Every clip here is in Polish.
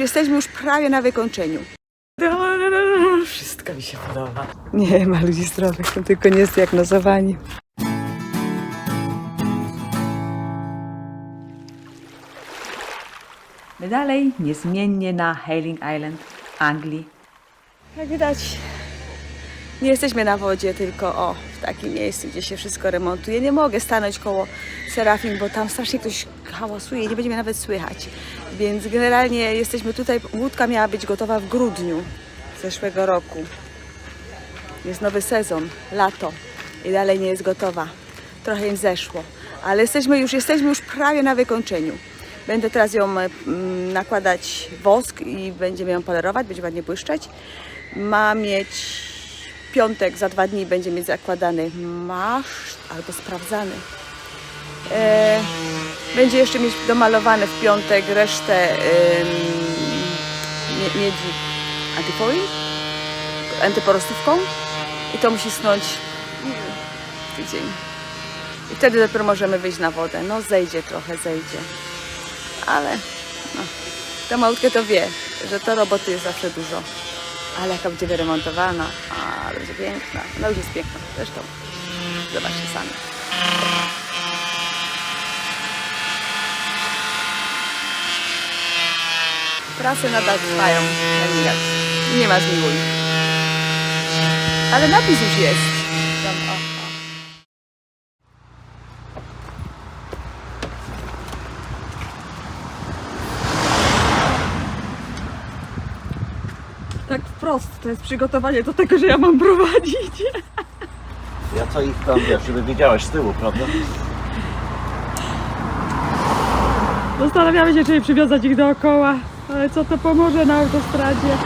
Jesteśmy już prawie na wykończeniu. Wszystko mi się podoba. Nie ma ludzi zdrowych, są tylko niezdiagnozowani. My dalej niezmiennie na Hailing Island, Anglii. Jak widać, nie jesteśmy na wodzie, tylko o, w takim miejscu, gdzie się wszystko remontuje. Nie mogę stanąć koło Serafin, bo tam strasznie ktoś hałasuje i nie będzie mnie nawet słychać. Więc generalnie jesteśmy tutaj, łódka miała być gotowa w grudniu zeszłego roku. Jest nowy sezon, lato i dalej nie jest gotowa. Trochę im zeszło, ale jesteśmy już, jesteśmy już prawie na wykończeniu. Będę teraz ją mm, nakładać wosk i będziemy ją polerować, będzie ładnie błyszczeć. Ma mieć piątek, za dwa dni będzie mieć zakładany maszt albo sprawdzany. E, będzie jeszcze mieć domalowane w piątek resztę mie- miedzi antyfoil, antyporostówką i to musi snąć tydzień. I wtedy dopiero możemy wyjść na wodę. No zejdzie trochę, zejdzie. Ale no, małutkę to wie, że to roboty jest zawsze dużo. Ale jaka będzie wyremontowana, ale będzie piękna. No już jest piękna. Zresztą zobaczcie sami. Prace nadal trwają. Nie ma zmiłuj. Ale napis już jest. Tam, o, o. Tak wprost, to jest przygotowanie do tego, że ja mam prowadzić. Ja co ich tam wiesz, żeby wiedziałeś z tyłu, prawda? Zastanawiamy się, czy nie przywiązać ich dookoła, ale co to pomoże na autostradzie?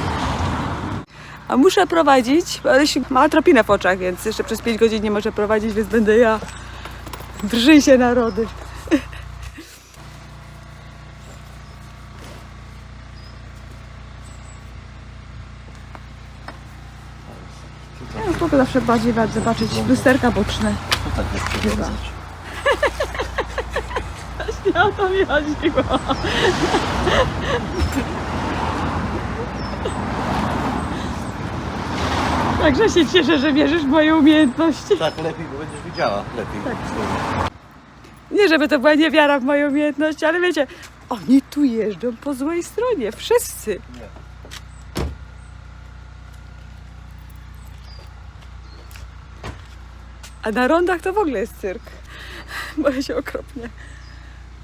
A muszę prowadzić, ale się ma atropinę w oczach, więc jeszcze przez 5 godzin nie może prowadzić, więc będę ja. Drży się narody. Ogóle zawsze bardziej warto zobaczyć lusterka boczne. To tak jest przywiązać. Ja to mi chodziło. Także się cieszę, że wierzysz w moje umiejętności. Tak lepiej, bo będziesz widziała lepiej. Tak. Nie, żeby to była niewiara w moje umiejętności, ale wiecie, oni tu jeżdżą po złej stronie, wszyscy. A na rondach to w ogóle jest cyrk. Boję się okropnie.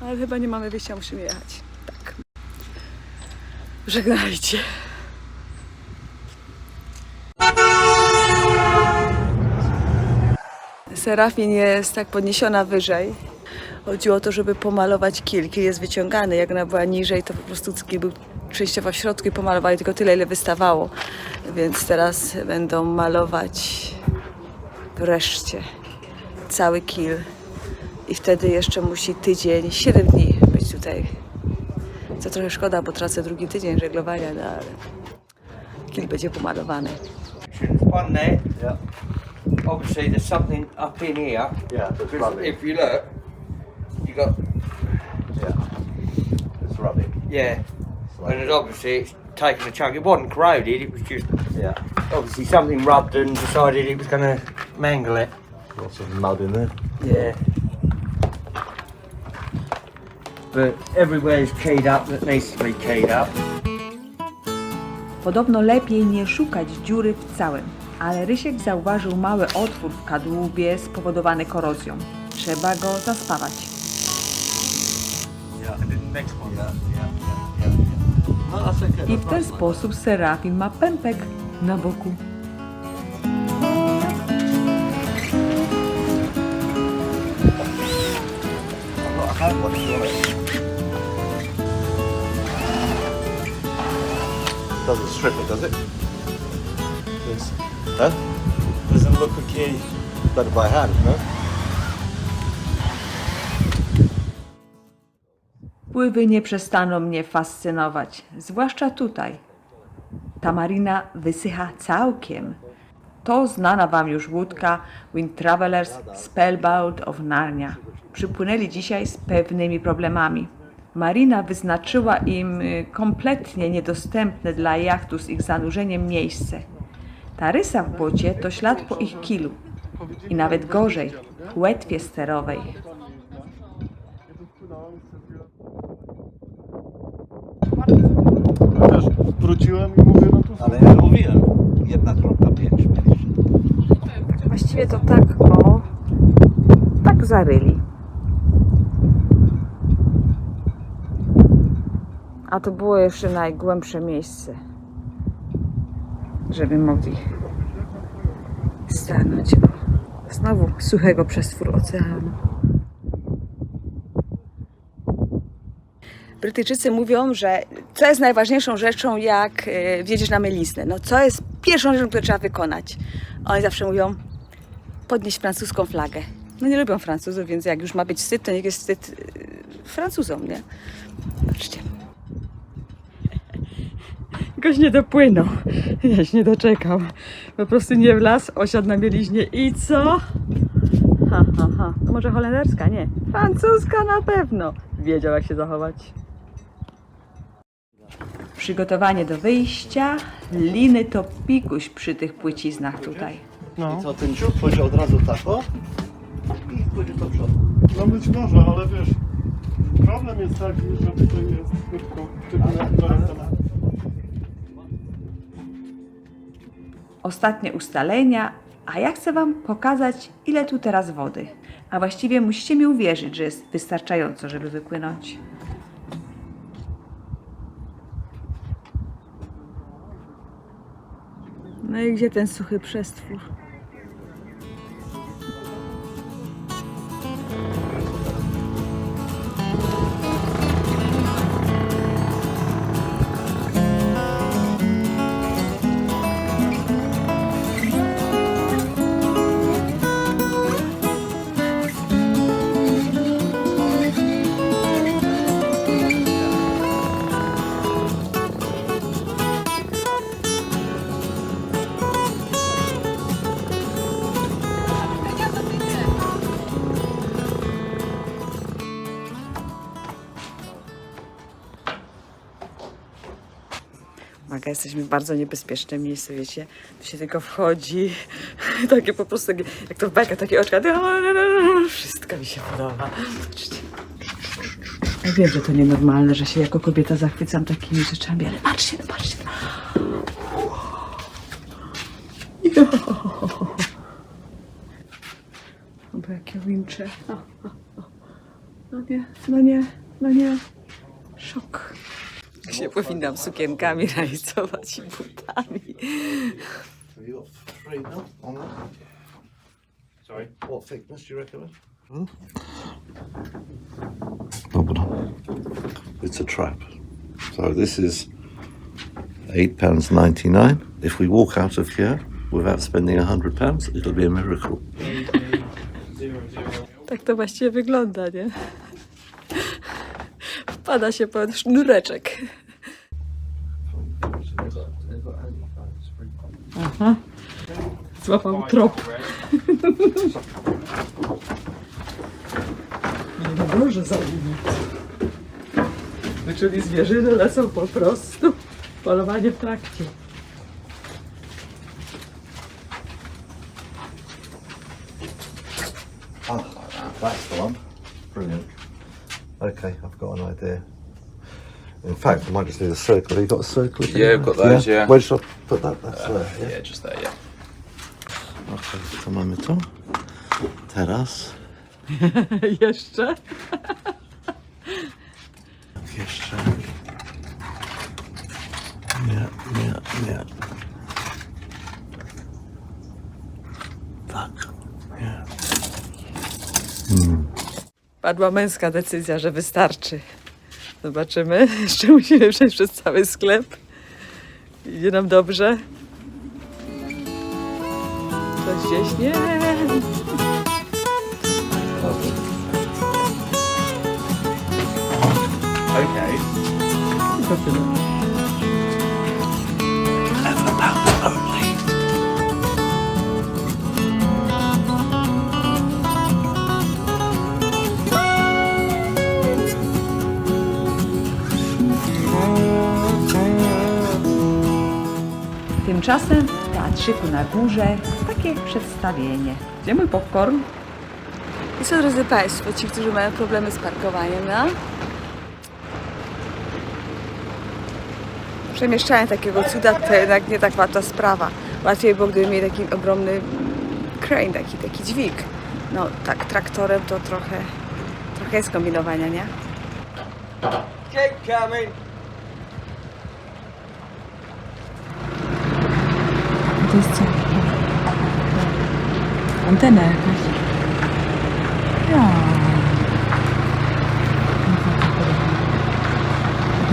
Ale chyba nie mamy wyjścia, musimy jechać. Tak. Żegnajcie. Serafin jest tak podniesiona wyżej. Chodziło o to, żeby pomalować kil. Kil jest wyciągany. Jak ona była niżej, to po prostu kil był częściowo w środku i pomalowali tylko tyle, ile wystawało. Więc teraz będą malować wreszcie cały kil. I wtedy jeszcze musi tydzień, 7 dni być tutaj. Co trochę szkoda, bo tracę drugi tydzień żeglowania, no ale kil będzie pomalowany. on there, Yeah. obviously there's something up in here. Yeah, Because rubbing. if you look, you got Yeah. It's rubbing. yeah, and it's obviously it's taken a chunk. It wasn't corroded. It was just Yeah. obviously something rubbed and decided it was going to mangle it. Lots of mud in there. Yeah. But everywhere's keyed up that needs to be keyed up. Podobno lepiej nie szukać dziury w całym, ale Rysiek zauważył mały otwór w kadłubie spowodowany korozją. Trzeba go zaspawać. Yeah, and then next one. Yeah, yeah, yeah, yeah. No, that's okay. I w ten sposób Serafin ma pępek na boku. Doesn't strip it, does it? Yes. Huh? Doesn't look okay. Better by hand, no? Pływy nie przestaną mnie fascynować, zwłaszcza tutaj. Ta marina wysycha całkiem. To znana wam już łódka Wind Travelers Spellbound of Narnia. Przypłynęli dzisiaj z pewnymi problemami. Marina wyznaczyła im y, kompletnie niedostępne dla jachtu z ich zanurzeniem miejsce. Ta rysa w bocie to ślad po ich kilu. I nawet gorzej, płetwie sterowej. Wiesz, wróciłem i mówię, no to Ale ja mówiłem, 1.5 mieliśmy. Właściwie to tak, o, tak zaryli. A to było jeszcze najgłębsze miejsce, żeby mogli stanąć. Znowu suchego przestwór oceanu. Brytyjczycy mówią, że co jest najważniejszą rzeczą, jak e, wjedziesz na mylisnę? No co jest pierwszą rzeczą, którą trzeba wykonać? Oni zawsze mówią, podnieść francuską flagę. No nie lubią Francuzów, więc jak już ma być wstyd, to niech jest wstyd yy, Francuzom, nie? Patrzcie. Goś nie dopłynął. Ja się nie doczekał. Po prostu nie wlazł, osiadł na mieliźnie i co? Ha, ha, ha. To może holenderska? Nie. Francuska na pewno. Wiedział, jak się zachować. Przygotowanie do wyjścia. Liny to pikuś przy tych płyciznach tutaj. no, I co, ten dziób pójdzie od razu tak, o? I pójdzie do przodu. no być może, ale wiesz, problem jest taki, że tutaj jest krótko, tylko na ręce. Ostatnie ustalenia, a ja chcę Wam pokazać, ile tu teraz wody. A właściwie musicie mi uwierzyć, że jest wystarczająco, żeby wypłynąć. No i gdzie ten suchy przestwór? Jesteśmy w bardzo niebezpiecznym miejscu, wiecie. Tu się tylko wchodzi, takie po prostu, jak to w takie oczka. Wszystko mi się podoba. Ja wiem, że to nienormalne, że się jako kobieta zachwycam takimi rzeczami, ale patrzcie, patrzcie. Jo. Bo jakie wincze. No nie, no nie, no nie. Szok. Się powinnam sukienkami realizować i butami. Have you got three now on that? Sorry. What thickness do you recommend? Dobra. It's a trap. So this is eight pounds ninety nine. If we walk out of here without spending a hundred pounds, it'll be a miracle. Tak to właściwie wygląda, nie? Wpada się pod sznureczek. Aha. Złapał trop. Nie no Boże, zauważyć. Wyczuli zwierzyny, lecą po prostu. Polowanie w trakcie. Oh, that's the one. Brilliant. Okay, I've got an idea. In fact, I might just need a circle. Have you got a circle? Yeah, I've got those, yeah. Where should I put that? That's uh, there. Yeah. Yeah, just there, yeah. Okay, to mamy to. Teraz. Jeszcze? Jeszcze. Nie, nie, nie. Tak. Nie. Padła męska decyzja, że wystarczy. Zobaczymy. Jeszcze musimy przejść przez cały sklep. Idzie nam dobrze. Coś gdzieś nie. Okay. Tymczasem w teatrzyku na górze takie przedstawienie. Gdzie mój popcorn? I co, drodzy Państwo, ci, którzy mają problemy z parkowaniem, no? Przemieszczanie takiego cuda to jednak nie tak łatwa sprawa. Łatwiej było, gdyby mieli taki ogromny crane, taki, taki dźwig. No tak, traktorem to trochę, trochę jest kombinowania, nie? Keep coming. Jest co? Antena jakaś. Ja.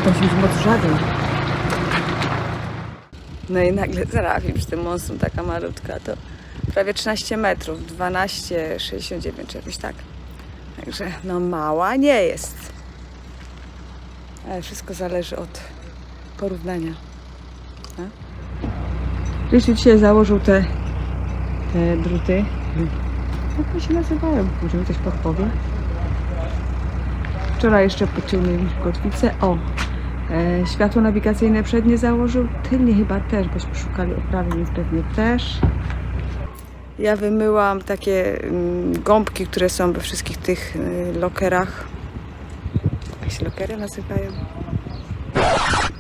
Tam się już moc żaden. No i nagle zarabim przy tym monstrum taka malutka, to prawie 13 metrów, 12,69 czy jakoś tak. Także no mała nie jest. Ale wszystko zależy od porównania. Rysiu dzisiaj założył te, te druty. Jak one się nazywają? Może mi ktoś podpowie? Wczoraj jeszcze podciągnęliśmy kotwicę. O, E, światło nawigacyjne przednie założył, tylnie chyba też, bośmy szukali oprawy, więc pewnie też. Ja wymyłam takie mm, gąbki, które są we wszystkich tych y, lokerach. Jak się lokery nazywają?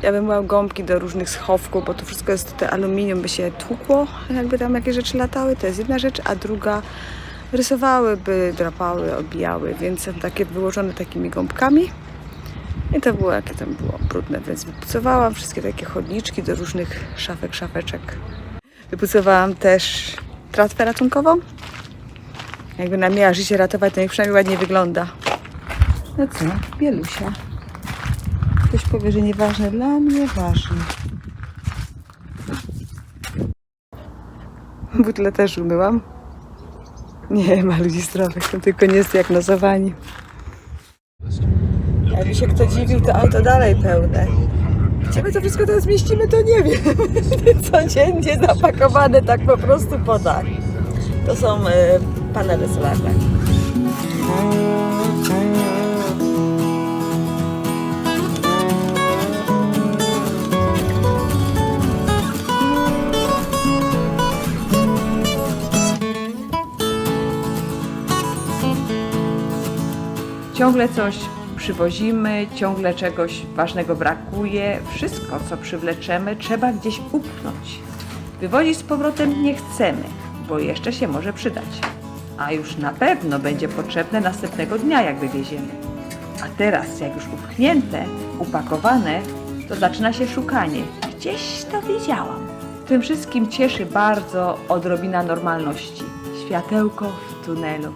Ja wymyłam gąbki do różnych schowków, bo to wszystko jest te aluminium, by się tłukło, jakby tam jakieś rzeczy latały, to jest jedna rzecz, a druga rysowałyby, drapały, obijały, więc są takie wyłożone takimi gąbkami. I to było, jakie tam było brudne, więc wypucowałam wszystkie takie chodniczki do różnych szafek, szafeczek. Wypucowałam też tratwę ratunkową. Jakby nam miała życie ratować, to niech przynajmniej ładnie wygląda. No co, Bielusia. Powie, że nieważne dla mnie, ważne. Butle też umyłam. Nie ma ludzi zdrowych, to tylko niezdiagnozowani. Jakby się kto dziwił, to auto dalej pełne. Gdzie my to wszystko teraz zmieścimy, to nie wiem. Codziennie zapakowane tak po prostu po dach. To są e, panele solarne. Ciągle coś przywozimy, ciągle czegoś ważnego brakuje. Wszystko, co przywleczemy, trzeba gdzieś upchnąć. Wywozić z powrotem nie chcemy, bo jeszcze się może przydać. A już na pewno będzie potrzebne następnego dnia, jak wywieziemy. A teraz, jak już upchnięte, upakowane, to zaczyna się szukanie. Gdzieś to widziałam. Tym wszystkim cieszy bardzo odrobina normalności. Światełko w tunelu,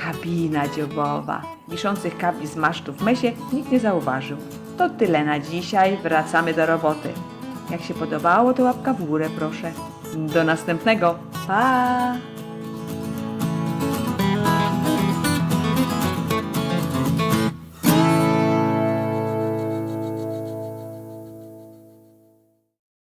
kabina dziobowa. Wiszących kabli z masztu w mesie nikt nie zauważył. To tyle na dzisiaj, wracamy do roboty. Jak się podobało, to łapka w górę proszę. Do następnego. Pa!